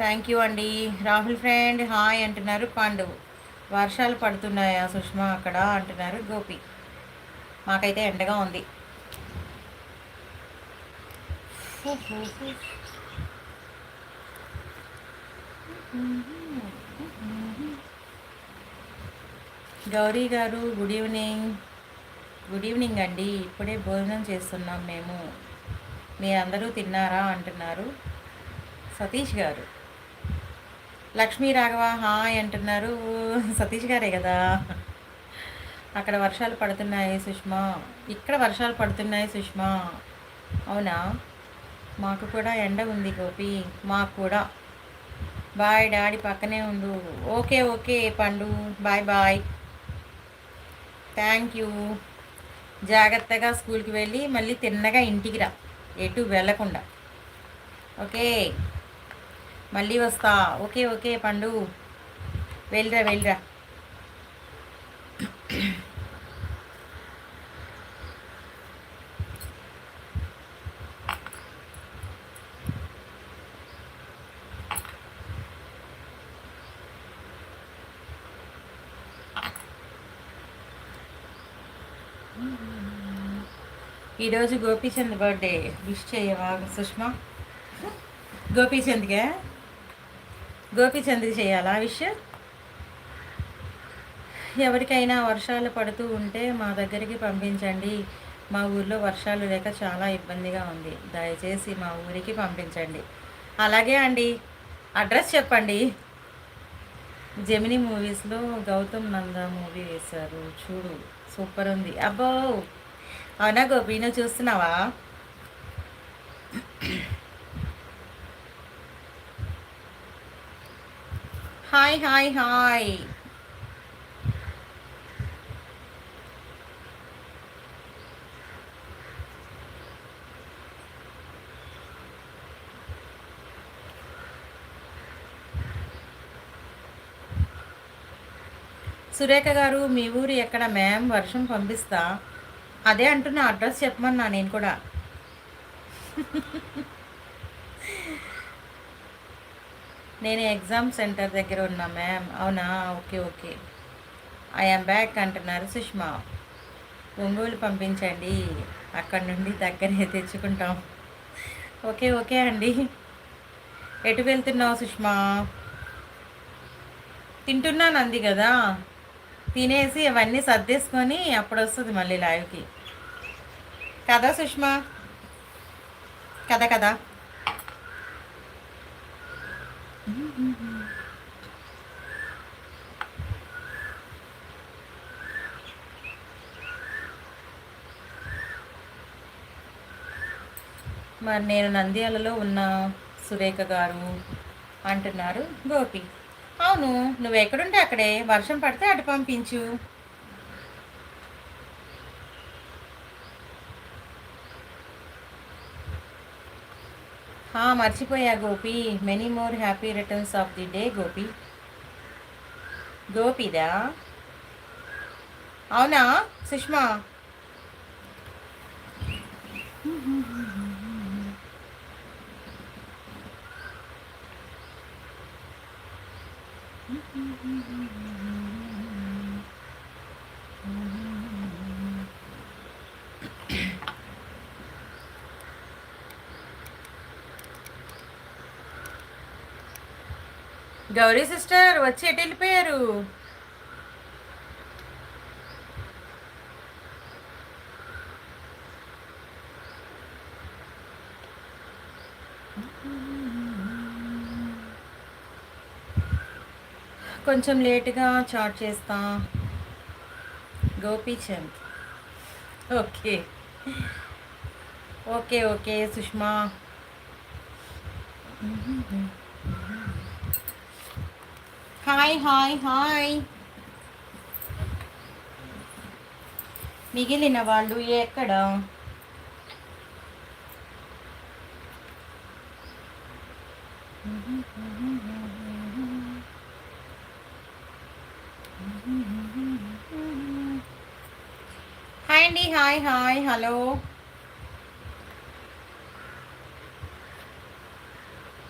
Thank you అండి. Rahul friend hi అంటున్నారు పాండవ్. వర్షాలు పడుతున్నాయా సుష్మా అక్కడ అంటున్నారు గోపి. మాకైతే ఎండగా ఉంది. గౌరీ గారు గుడ్ ఈవినింగ్. గుడ్ ఈవినింగ్ అండి. ఇప్పుడే భోజనం చేస్తున్నాం మేము. మీరందరూ తిన్నారా అంటున్నారు సతీష్ గారు. లక్ష్మీ రాఘవ హాయ్ అంటున్నారు. సతీష్ గారే కదా. అక్కడ వర్షాలు పడుతున్నాయి సుష్మా. ఇక్కడ వర్షాలు పడుతున్నాయి సుష్మా. అవునా? మాకు కూడా ఎండ ఉంది గోపి. మాకు కూడా. బాయ్ డాడీ పక్కనే ఉండు. ఓకే ఓకే పండు. Bye bye. Thank you. జాగ్రత్తగా స్కూల్కి వెళ్ళి మళ్ళీ తిన్నగా ఇంటికి రా. ఎటు వెళ్ళకుండా. ఓకే. మళ్ళీ వస్తా. ఓకే ఓకే పండు. వెళ్ళరా వెళ్ళరా. ఈరోజు గోపీచంద్ బర్త్డే. విష్ చేయవా సుష్మా? గోపీచంద్కే? గోపీచంద్కి చేయాలా. విషయం ఎవరికైనా వర్షాలు పడుతూ ఉంటే మా దగ్గరికి పంపించండి. మా ఊర్లో వర్షాలు లేక చాలా ఇబ్బందిగా ఉంది. దయచేసి మా ఊరికి పంపించండి. అలాగే అండి అడ్రస్ చెప్పండి. జమినీ మూవీస్లో గౌతమ్ నంద మూవీ వేశారు. చూడు సూపర్ ఉంది. అబ్బో! అవునా గోపి నువ్వు చూస్తున్నావా? హాయ్ హాయ్ హాయ్ సురేఖ గారు మీ ఊరు ఎక్కడ మ్యామ్? వర్షం పంపిస్తా. అదే అంటున్నా అడ్రస్ చెప్పమన్నా నేను కూడా. నేను ఎగ్జామ్ సెంటర్ దగ్గర ఉన్నా మ్యామ్ అవునా? Okay okay. ఐఎమ్ బ్యాక్ అంటున్నారు సుష్మా. ఒంగోలు పంపించండి. అక్కడ నుండి దగ్గరే తెచ్చుకుంటాం. ఓకే ఓకే అండి. ఎటు వెళ్తున్నావు సుష్మా? తింటున్నాను అంది కదా. తినేసి అవన్నీ సర్దేసుకొని అప్పుడు వస్తుంది మళ్ళీ లైవ్కి కదా సుష్మా? కదా కదా. మరి నేను నంద్యాలలో ఉన్న సురేఖ గారు అంటున్నారు గోపి. అవును నువ్వు ఎక్కడుంటే అక్కడే. వర్షం పడితే అటు పంపించు. మర్చిపోయా Gopi many more happy returns of the day Gopi గోపిదా అవునా సుష్మా గౌరీ సిస్టర్ వచ్చి ఎటు వెళ్ళిపోయారు? కొంచెం లేటుగా చాట్ చేస్తా. Gopichand okay. Okay okay Sushma. Hi hi hi మిగిలిన వాళ్ళు ఎక్కడ? హాయ్ అండి హాయ్ హాయ్ హలో